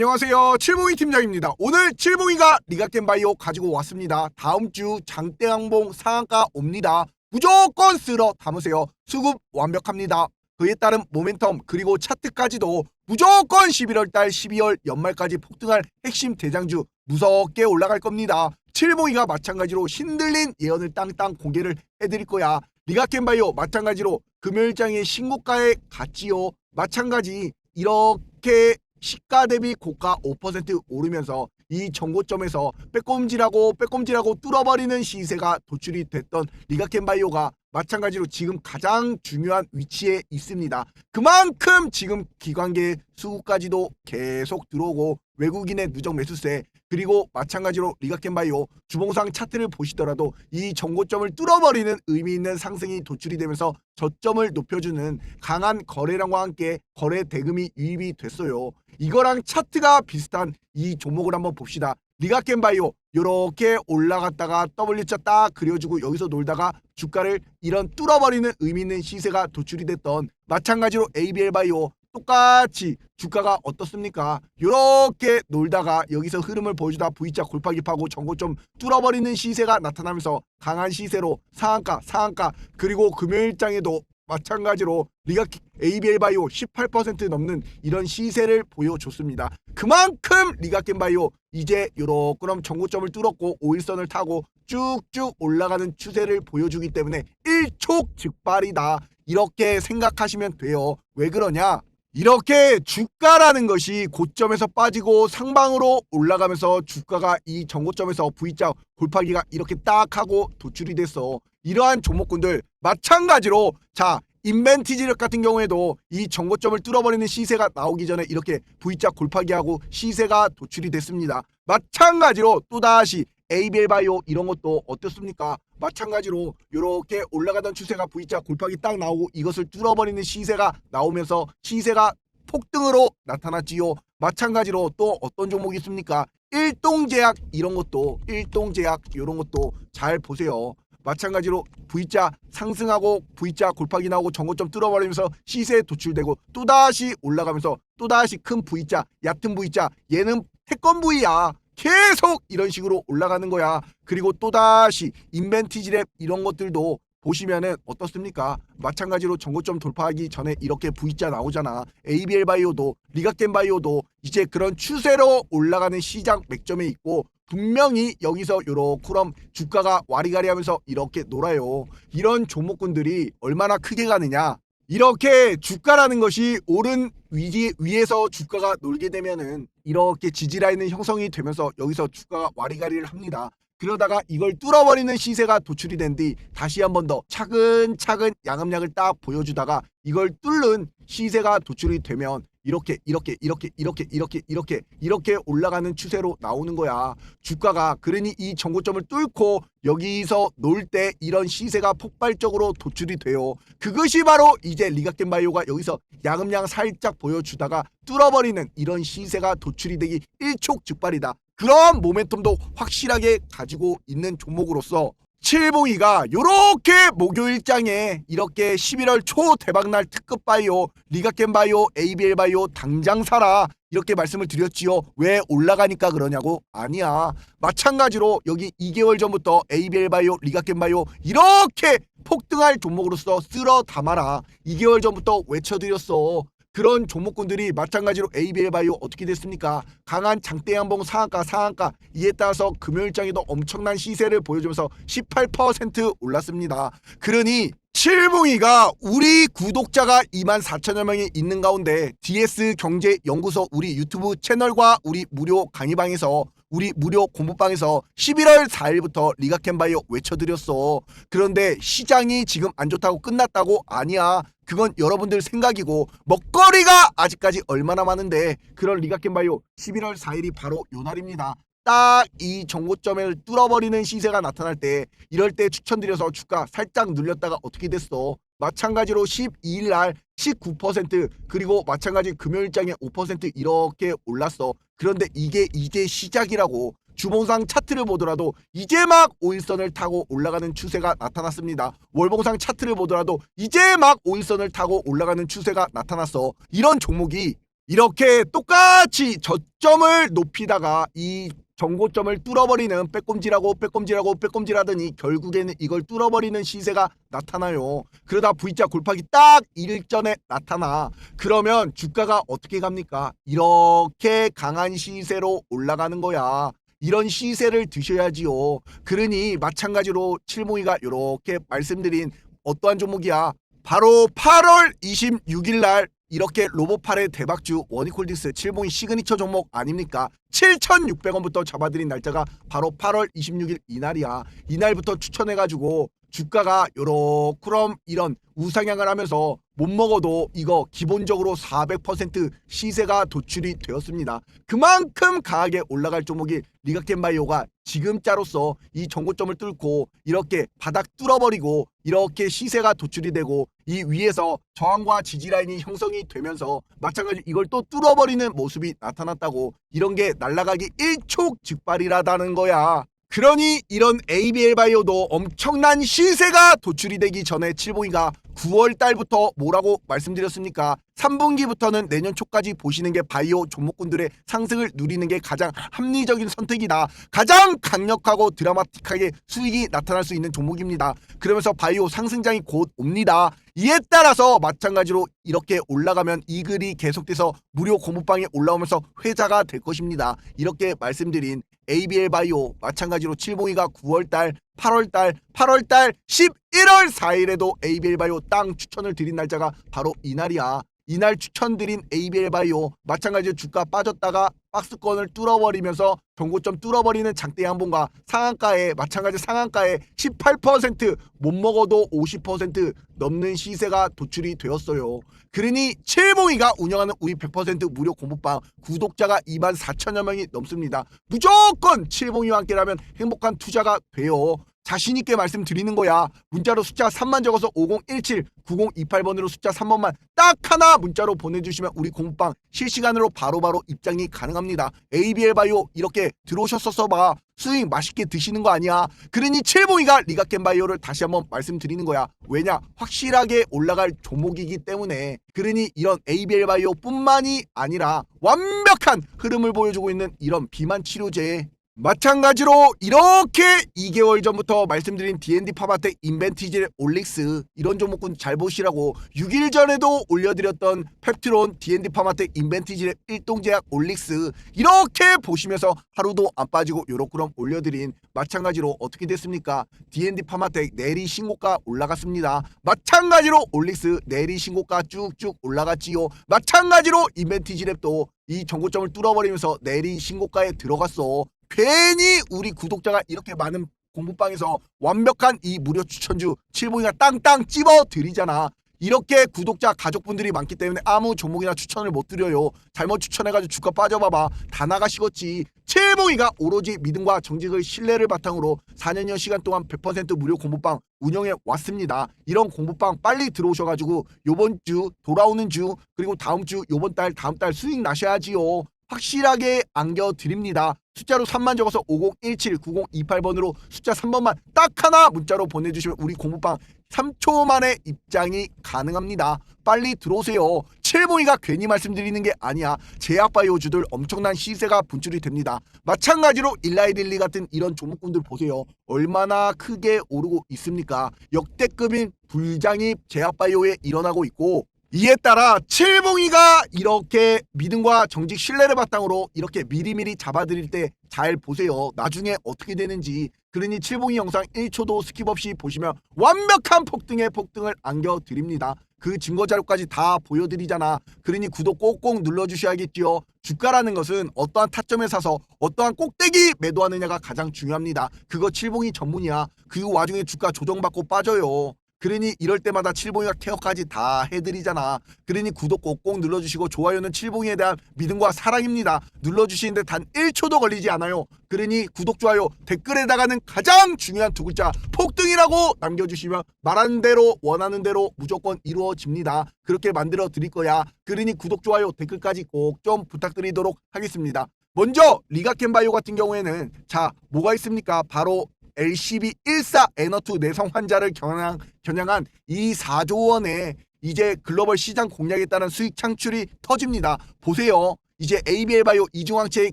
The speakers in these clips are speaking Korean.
안녕하세요. 칠봉이 팀장입니다. 오늘 칠봉이가 리가겜바이오 가지고 왔습니다. 다음 주 장대항봉 상한가 옵니다. 무조건 쓸어 담으세요. 수급 완벽합니다. 그에 따른 모멘텀 그리고 차트까지도 무조건 11월달 12월 연말까지 폭등할 핵심 대장주 무섭게 올라갈 겁니다. 칠봉이가 마찬가지로 신들린 예언을 땅땅 공개를 해드릴 거야. 리가겜바이오 마찬가지로 금요일장의 신고가에 갔지요. 마찬가지 이렇게 시가 대비 고가 5% 오르면서 이 정고점에서 빼꼼질하고 빼꼼질하고 뚫어버리는 시세가 도출이 됐던 리가켄바이오가 마찬가지로 지금 가장 중요한 위치에 있습니다. 그만큼 지금 기관계 수급까지도 계속 들어오고 외국인의 누적 매수세 그리고 마찬가지로 리가켄바이오 주봉상 차트를 보시더라도 이 정고점을 뚫어버리는 의미 있는 상승이 도출이 되면서 저점을 높여주는 강한 거래량과 함께 거래 대금이 유입이 됐어요. 이거랑 차트가 비슷한 이 종목을 한번 봅시다. 리가켄바이오 요렇게 올라갔다가 W자 딱 그려주고 여기서 놀다가 주가를 이런 뚫어버리는 의미 있는 시세가 도출이 됐던 마찬가지로 ABL바이오 똑같이 주가가 어떻습니까? 요렇게 놀다가 여기서 흐름을 보여주다 V자 골파기 파고 전고점 뚫어버리는 시세가 나타나면서 강한 시세로 상한가 상한가 그리고 금요일장에도 마찬가지로 리가 ABL 바이오 18% 넘는 이런 시세를 보여줬습니다. 그만큼 리가겜 바이오 이제 요렇게럼 전고점을 뚫었고 5일선을 타고 쭉쭉 올라가는 추세를 보여주기 때문에 일촉즉발이다. 이렇게 생각하시면 돼요. 왜 그러냐? 이렇게 주가라는 것이 고점에서 빠지고 상방으로 올라가면서 주가가 이 전고점에서 V자 골파기가 이렇게 딱 하고 도출이 됐어. 이러한 종목군들 마찬가지로 자 인벤티지력 같은 경우에도 이 정고점을 뚫어버리는 시세가 나오기 전에 이렇게 V자 골파기하고 시세가 도출이 됐습니다. 마찬가지로 또다시 ABL 바이오 이런 것도 어떻습니까? 마찬가지로 이렇게 올라가던 추세가 V자 골파기 딱 나오고 이것을 뚫어버리는 시세가 나오면서 시세가 폭등으로 나타났지요. 마찬가지로 또 어떤 종목이 있습니까? 일동제약 이런 것도 일동제약 이런 것도 잘 보세요. 마찬가지로 V자 상승하고 V자 골파기 나오고 정고점 뚫어버리면서 시세에 도출되고 또다시 올라가면서 또다시 큰 V자 얕은 V자 얘는 태권 V야 계속 이런 식으로 올라가는 거야 그리고 또다시 인벤티지랩 이런 것들도 보시면은 어떻습니까? 마찬가지로 정고점 돌파하기 전에 이렇게 V자 나오잖아. ABL 바이오도 리가겜 바이오도 이제 그런 추세로 올라가는 시장 맥점에 있고 분명히 여기서 요렇게럼 주가가 와리가리 하면서 이렇게 놀아요. 이런 종목군들이 얼마나 크게 가느냐? 이렇게 주가라는 것이 오른 위지 위에서 주가가 놀게 되면은 이렇게 지지라인은 형성이 되면서 여기서 주가가 와리가리를 합니다. 그러다가 이걸 뚫어버리는 시세가 도출이 된 뒤 다시 한 번 더 차근차근 양음약을 딱 보여주다가 이걸 뚫는 시세가 도출이 되면 이렇게 이렇게 이렇게 이렇게 이렇게 이렇게 이렇게 올라가는 추세로 나오는 거야. 주가가 그러니 이 정고점을 뚫고 여기서 놀 때 이런 시세가 폭발적으로 도출이 돼요. 그것이 바로 이제 리가겜 바이오가 여기서 양음양 살짝 보여주다가 뚫어버리는 이런 시세가 도출이 되기 일촉즉발이다. 그런 모멘텀도 확실하게 가지고 있는 종목으로서 칠봉이가 요렇게 목요일장에 이렇게 11월 초 대박날 특급 바이오 리가겜 바이오 ABL 바이오 당장 사라 이렇게 말씀을 드렸지요. 왜 올라가니까 그러냐고? 아니야. 마찬가지로 여기 2개월 전부터 ABL 바이오 리가겜 바이오 이렇게 폭등할 종목으로서 쓸어 담아라. 2개월 전부터 외쳐드렸어 그런 종목군들이 마찬가지로 ABL 바이오 어떻게 됐습니까? 강한 장대 양봉 상한가 상한가 이에 따라서 금요일장에도 엄청난 시세를 보여주면서 18% 올랐습니다. 그러니 칠봉이가 우리 구독자가 2만 4천여 명이 있는 가운데 DS 경제 연구소 우리 유튜브 채널과 우리 무료 강의방에서 우리 무료 공부방에서 11월 4일부터 리가캔바이오 외쳐드렸어. 그런데 시장이 지금 안 좋다고 끝났다고 아니야. 그건 여러분들 생각이고 먹거리가 아직까지 얼마나 많은데 그런 리가캔바이오 11월 4일이 바로 요 날입니다. 딱 이 정고점을 뚫어버리는 시세가 나타날 때 이럴 때 추천드려서 주가 살짝 눌렸다가 어떻게 됐어? 마찬가지로 12일 날 19% 그리고 마찬가지 금요일장에 5% 이렇게 올랐어. 그런데 이게 이제 시작이라고 주봉상 차트를 보더라도 이제 막 5일선을 타고 올라가는 추세가 나타났습니다. 월봉상 차트를 보더라도 이제 막 5일선을 타고 올라가는 추세가 나타났어. 이런 종목이 이렇게 똑같이 저점을 높이다가 이 정고점을 뚫어버리는 빼꼼질하고 빼꼼질하고 빼꼼질하더니 결국에는 이걸 뚫어버리는 시세가 나타나요. 그러다 V자 골파기 딱 일전에 나타나. 그러면 주가가 어떻게 갑니까? 이렇게 강한 시세로 올라가는 거야. 이런 시세를 드셔야지요. 그러니 마찬가지로 칠모이가 이렇게 말씀드린 어떠한 종목이야? 바로 8월 26일 날 이렇게 로봇팔의 대박주 원익홀딩스 7봉이 시그니처 종목 아닙니까? 7,600원부터 잡아드린 날짜가 바로 8월 26일 이날이야. 이날부터 추천해가지고 주가가 요렇그럼 이런 우상향을 하면서 못 먹어도 이거 기본적으로 400% 시세가 도출이 되었습니다. 그만큼 강하게 올라갈 종목이 리가켄바이오가 지금자로서 이 정고점을 뚫고 이렇게 바닥 뚫어버리고 이렇게 시세가 도출이 되고 이 위에서 저항과 지지 라인이 형성이 되면서 마찬가지로 이걸 또 뚫어버리는 모습이 나타났다고 이런 게 날아가기 일촉즉발이라다는 거야. 그러니 이런 ABL 바이오도 엄청난 시세가 도출이 되기 전에 칠봉이가 9월 달부터 뭐라고 말씀드렸습니까? 3분기부터는 내년 초까지 보시는 게 바이오 종목군들의 상승을 누리는 게 가장 합리적인 선택이다. 가장 강력하고 드라마틱하게 수익이 나타날 수 있는 종목입니다. 그러면서 바이오 상승장이 곧 옵니다. 이에 따라서 마찬가지로 이렇게 올라가면 이 글이 계속돼서 무료 공부방에 올라오면서 회자가 될 것입니다. 이렇게 말씀드린 ABL 바이오 마찬가지로 7봉이가 9월달, 8월달, 8월달, 11월 4일에도 ABL 바이오 땅 추천을 드린 날짜가 바로 이날이야. 이날 추천드린 ABL 바이오 마찬가지로 주가 빠졌다가 박스권을 뚫어버리면서 경고점 뚫어버리는 장대 양봉과 상한가에 마찬가지 상한가에 18%못 먹어도 50% 넘는 시세가 도출이 되었어요. 그러니 칠봉이가 운영하는 우리 100% 무료 공부방 구독자가 2만 4천여 명이 넘습니다. 무조건 칠봉이와 함께라면 행복한 투자가 돼요. 자신 있게 말씀드리는 거야. 문자로 숫자 3만 적어서 5017 9028번으로 숫자 3번만 딱 하나 문자로 보내주시면 우리 공부방 실시간으로 바로 바로 입장이 가능합니다. ABL 바이오 이렇게 들어오셨었어 봐. 수익 맛있게 드시는 거 아니야. 그러니 칠봉이가 리가켄 바이오를 다시 한번 말씀드리는 거야. 왜냐? 확실하게 올라갈 종목이기 때문에. 그러니 이런 ABL 바이오뿐만이 아니라 완벽한 흐름을 보여주고 있는 이런 비만 치료제 마찬가지로 이렇게 2개월 전부터 말씀드린 D&D 파마텍 인벤티지 올릭스 이런 종목군 잘 보시라고 6일 전에도 올려드렸던 펩트론 D&D 파마텍 인벤티지 일동제약 올릭스 이렇게 보시면서 하루도 안 빠지고 요렇게럼 올려드린 마찬가지로 어떻게 됐습니까? D&D 파마텍 내리 신고가 올라갔습니다. 마찬가지로 올릭스 내리 신고가 쭉쭉 올라갔지요. 마찬가지로 인벤티지 랩도 이 정고점을 뚫어버리면서 내리 신고가에 들어갔어. 괜히 우리 구독자가 이렇게 많은 공부방에서 완벽한 이 무료 추천주 칠봉이가 땅땅 찝어 드리잖아. 이렇게 구독자 가족분들이 많기 때문에 아무 종목이나 추천을 못 드려요. 잘못 추천해가지고 주가 빠져봐봐. 다 나가시겠지. 칠봉이가 오로지 믿음과 정직을 신뢰를 바탕으로 4년여 시간 동안 100% 무료 공부방 운영해 왔습니다. 이런 공부방 빨리 들어오셔가지고 요번 주 돌아오는 주 그리고 다음 주 요번 달 다음 달 수익 나셔야지요. 확실하게 안겨드립니다. 숫자로 3만 적어서 5017 9028번으로 숫자 3번만 딱 하나 문자로 보내주시면 우리 공부방 3초 만에 입장이 가능합니다. 빨리 들어오세요. 칠봉이가 괜히 말씀드리는 게 아니야. 제약바이오주들 엄청난 시세가 분출이 됩니다. 마찬가지로 일라이릴리 같은 이런 종목군들 보세요. 얼마나 크게 오르고 있습니까? 역대급인 불장입 제약바이오에 일어나고 있고 이에 따라 칠봉이가 이렇게 믿음과 정직 신뢰를 바탕으로 이렇게 미리미리 잡아드릴 때 잘 보세요. 나중에 어떻게 되는지. 그러니 칠봉이 영상 1초도 스킵 없이 보시면 완벽한 폭등의 폭등을 안겨드립니다. 그 증거 자료까지 다 보여드리잖아. 그러니 구독 꼭꼭 눌러주셔야겠지요. 주가라는 것은 어떠한 타점에 사서 어떠한 꼭대기 매도하느냐가 가장 중요합니다. 그거 칠봉이 전문이야. 그 와중에 주가 조정받고 빠져요. 그러니 이럴 때마다 칠봉이가 케어까지 다 해드리잖아. 그러니 구독 꼭꼭 눌러주시고 좋아요는 칠봉이에 대한 믿음과 사랑입니다. 눌러주시는데 단 1초도 걸리지 않아요. 그러니 구독, 좋아요, 댓글에다가는 가장 중요한 두 글자 폭등이라고 남겨주시면 말하는 대로 원하는 대로 무조건 이루어집니다. 그렇게 만들어 드릴 거야. 그러니 구독, 좋아요, 댓글까지 꼭 좀 부탁드리도록 하겠습니다. 먼저 리가켄바이오 같은 경우에는 자 뭐가 있습니까? 바로 LCB 14 에너투 내성 환자를 겨냥, 겨냥한 이 4조 원의 이제 글로벌 시장 공략에 따른 수익 창출이 터집니다. 보세요. 이제 ABL 바이오 이중항체의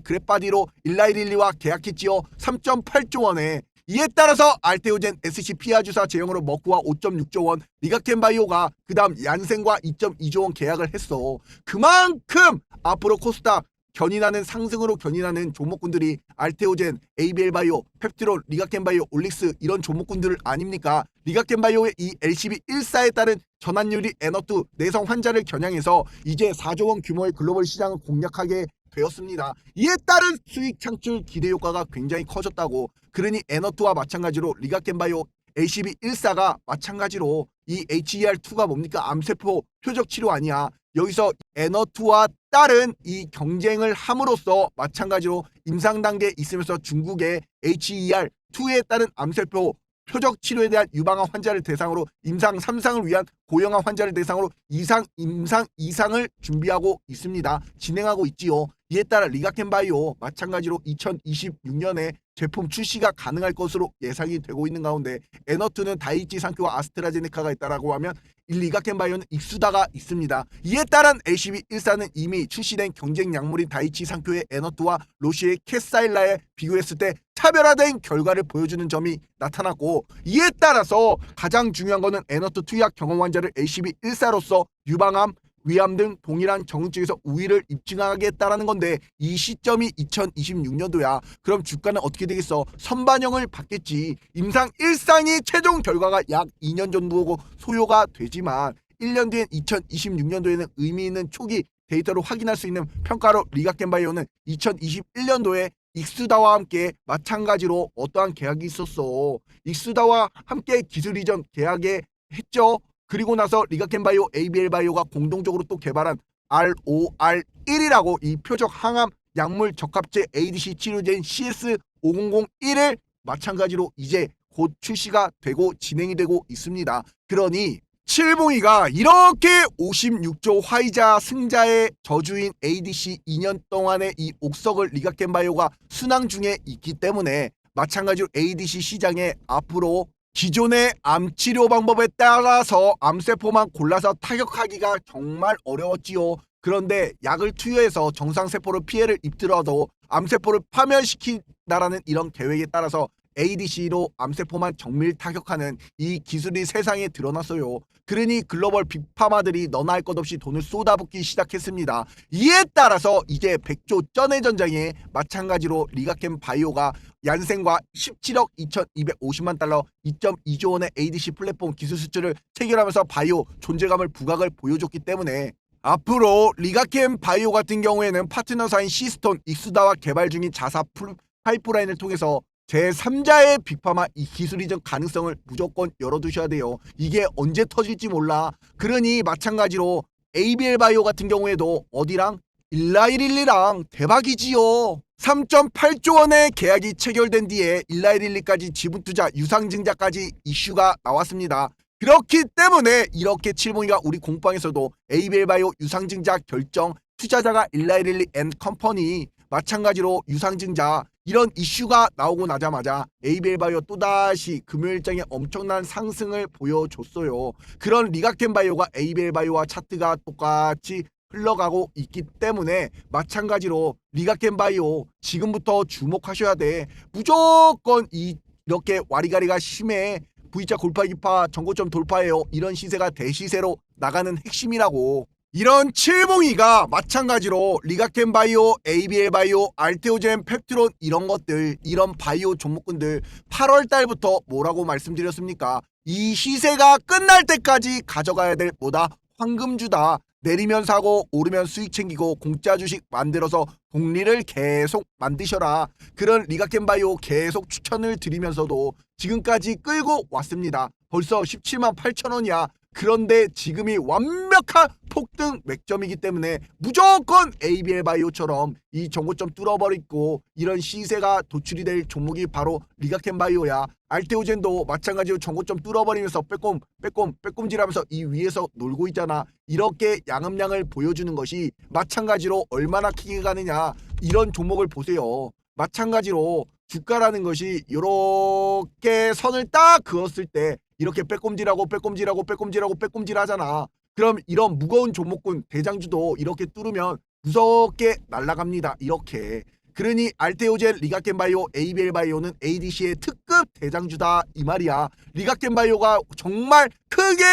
그래바디로 일라이릴리와 계약했지요. 3.8조 원에 이에 따라서 알테오젠 SCP아 주사 제형으로 머크와 5.6조 원, 리가켄 바이오가 그다음 얀센과 2.2조 원 계약을 했어. 그만큼 앞으로 코스닥 견인하는 상승으로 견인하는 종목군들이 알테오젠, ABL 바이오, 펩티론, 리가켄 바이오, 올릭스 이런 종목군들 아닙니까? 리가켄 바이오의 이 LCB 1사에 따른 전환율이 에너투 내성 환자를 겨냥해서 이제 4조 원 규모의 글로벌 시장을 공략하게 되었습니다. 이에 따른 수익 창출 기대 효과가 굉장히 커졌다고. 그러니 에너투와 마찬가지로 리가켄 바이오 LCB 1사가 마찬가지로 이 HER2가 뭡니까? 암세포 표적 치료 아니야. 여기서 에너투와 따른 이 경쟁을 함으로써 마찬가지로 임상 단계에 있으면서 중국의 HER2에 따른 암세포 표적 치료에 대한 유방암 환자를 대상으로 임상 3상을 위한 고령암 환자를 대상으로 이상 임상 2상을 준비하고 있습니다. 진행하고 있지요. 이에 따라 리가켄 바이오 마찬가지로 2026년에 제품 출시가 가능할 것으로 예상이 되고 있는 가운데 에너투는 다이치 상교와 아스트라제네카가 있다라고 하면 이 리가켄 바이오는 익수다가 있습니다. 이에 따른 LCB 1사는 이미 출시된 경쟁 약물인 다이치 상교의 에너투와 로시의 캐사일라에 비교했을 때 차별화된 결과를 보여주는 점이 나타났고 이에 따라서 가장 중요한 것은 에너투 투약 경험 환자를 LCB 1사로서 유방암 위암 등 동일한 경증에서 우위를 입증하겠다라는 건데 이 시점이 2026년도야. 그럼 주가는 어떻게 되겠어? 선반영을 받겠지. 임상 1상이 최종 결과가 약 2년 정도고 소요가 되지만 1년 뒤엔 2026년도에는 의미 있는 초기 데이터로 확인할 수 있는 평가로 리가켄바이오는 2021년도에 익수다와 함께 마찬가지로 어떠한 계약이 있었어. 익수다와 함께 기술 이전 계약에 했죠. 그리고 나서 리가켄바이오 ABL 바이오가 공동적으로 또 개발한 ROR1이라고 이 표적 항암 약물 적합제 ADC 치료제인 CS5001을 마찬가지로 이제 곧 출시가 되고 진행이 되고 있습니다. 그러니 칠봉이가 이렇게 56조 화이자 승자의 저주인 ADC 2년 동안의 이 옥석을 리가켄바이오가 순항 중에 있기 때문에 마찬가지로 ADC 시장에 앞으로 기존의 암 치료 방법에 따라서 암세포만 골라서 타격하기가 정말 어려웠지요. 그런데 약을 투여해서 정상세포로 피해를 입더라도 암세포를 파멸시킨다라는 이런 계획에 따라서 ADC로 암세포만 정밀 타격하는 이 기술이 세상에 드러났어요. 그러니 글로벌 빅파마들이 너나 할 것 없이 돈을 쏟아붓기 시작했습니다. 이에 따라서 이제 100조 전의 전장에 마찬가지로 리가켄 바이오가 얀센과 17억 2,250만 달러 2.2조 원의 ADC 플랫폼 기술 수출을 체결하면서 바이오 존재감을 부각을 보여줬기 때문에 앞으로 리가켄 바이오 같은 경우에는 파트너사인 시스톤 익수다와 개발 중인 자사 풀- 파이프라인을 통해서 제3자의 빅파마 이 기술 이전 가능성을 무조건 열어두셔야 돼요. 이게 언제 터질지 몰라. 그러니 마찬가지로 ABL 바이오 같은 경우에도 어디랑 일라이릴리랑 대박이지요. 3.8조 원의 계약이 체결된 뒤에 일라이릴리까지 지분 투자 유상증자까지 이슈가 나왔습니다. 그렇기 때문에 이렇게 칠봉이가 우리 공방에서도 ABL 바이오 유상증자 결정 투자자가 일라이릴리 앤 컴퍼니 마찬가지로 유상증자 이런 이슈가 나오고 나자마자 ABL 바이오 또다시 금요일장에 엄청난 상승을 보여줬어요. 그런 리가켄 바이오가 ABL 바이오와 차트가 똑같이 흘러가고 있기 때문에 마찬가지로 리가켄 바이오 지금부터 주목하셔야 돼. 무조건 이 이렇게 와리가리가 심해. V자 골파 기파 전고점 돌파해요. 이런 시세가 대시세로 나가는 핵심이라고. 이런 칠봉이가 마찬가지로 리가켄 바이오, ABL 바이오, 알테오젠, 펩트론 이런 것들, 이런 바이오 종목군들 8월 달부터 뭐라고 말씀드렸습니까? 이 시세가 끝날 때까지 가져가야 될 뭐다? 황금주다. 내리면 사고 오르면 수익 챙기고 공짜 주식 만들어서 복리를 계속 만드셔라. 그런 리가켄 바이오 계속 추천을 드리면서도 지금까지 끌고 왔습니다. 벌써 17만 8천 원이야. 그런데 지금이 완벽한 폭등 맥점이기 때문에 무조건 ABL 바이오처럼 이 정고점 뚫어버리고 이런 시세가 도출이 될 종목이 바로 리가켄 바이오야. 알테오젠도 마찬가지로 정고점 뚫어버리면서 빼꼼 빼꼼 빼꼼질하면서 이 위에서 놀고 있잖아. 이렇게 양음량을 보여주는 것이 마찬가지로 얼마나 크게 가느냐 이런 종목을 보세요. 마찬가지로 주가라는 것이 이렇게 선을 딱 그었을 때 이렇게 빼꼼질하고 빼꼼질하고 빼꼼질하고 빼꼼질 하잖아. 그럼 이런 무거운 종목군 대장주도 이렇게 뚫으면 무섭게 날아갑니다. 이렇게. 그러니 알테오젠, 리가켄바이오, ABL바이오는 ADC의 특급 대장주다 이 말이야. 리가켄바이오가 정말 크게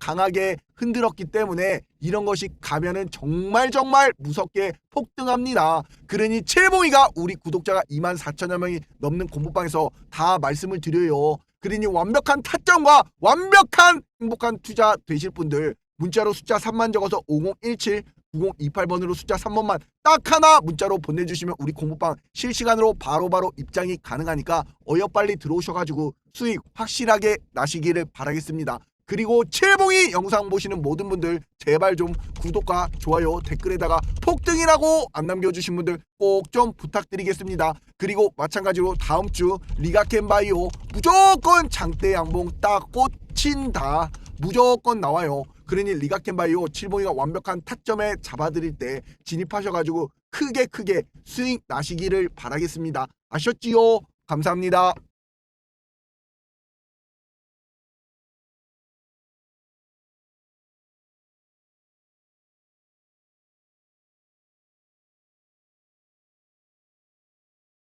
강하게 흔들었기 때문에 이런 것이 가면은 정말 정말 무섭게 폭등합니다. 그러니 칠봉이가 우리 구독자가 2만 4천여 명이 넘는 공부방에서 다 말씀을 드려요. 그러니 완벽한 타점과 완벽한 행복한 투자 되실 분들 문자로 숫자 3만 적어서 5017 9028번으로 숫자 3번만 딱 하나 문자로 보내주시면 우리 공부방 실시간으로 바로바로 입장이 가능하니까 어여 빨리 들어오셔가지고 수익 확실하게 나시기를 바라겠습니다. 그리고 칠봉이 영상 보시는 모든 분들 제발 좀 구독과 좋아요 댓글에다가 폭등이라고 안 남겨주신 분들 꼭 좀 부탁드리겠습니다. 그리고 마찬가지로 다음 주 리가켄바이오 무조건 장대 양봉 딱 꽂힌다. 무조건 나와요. 그러니 리가켄바이오 칠봉이가 완벽한 타점에 잡아드릴 때 진입하셔가지고 크게 크게 수익 나시기를 바라겠습니다. 아셨지요? 감사합니다.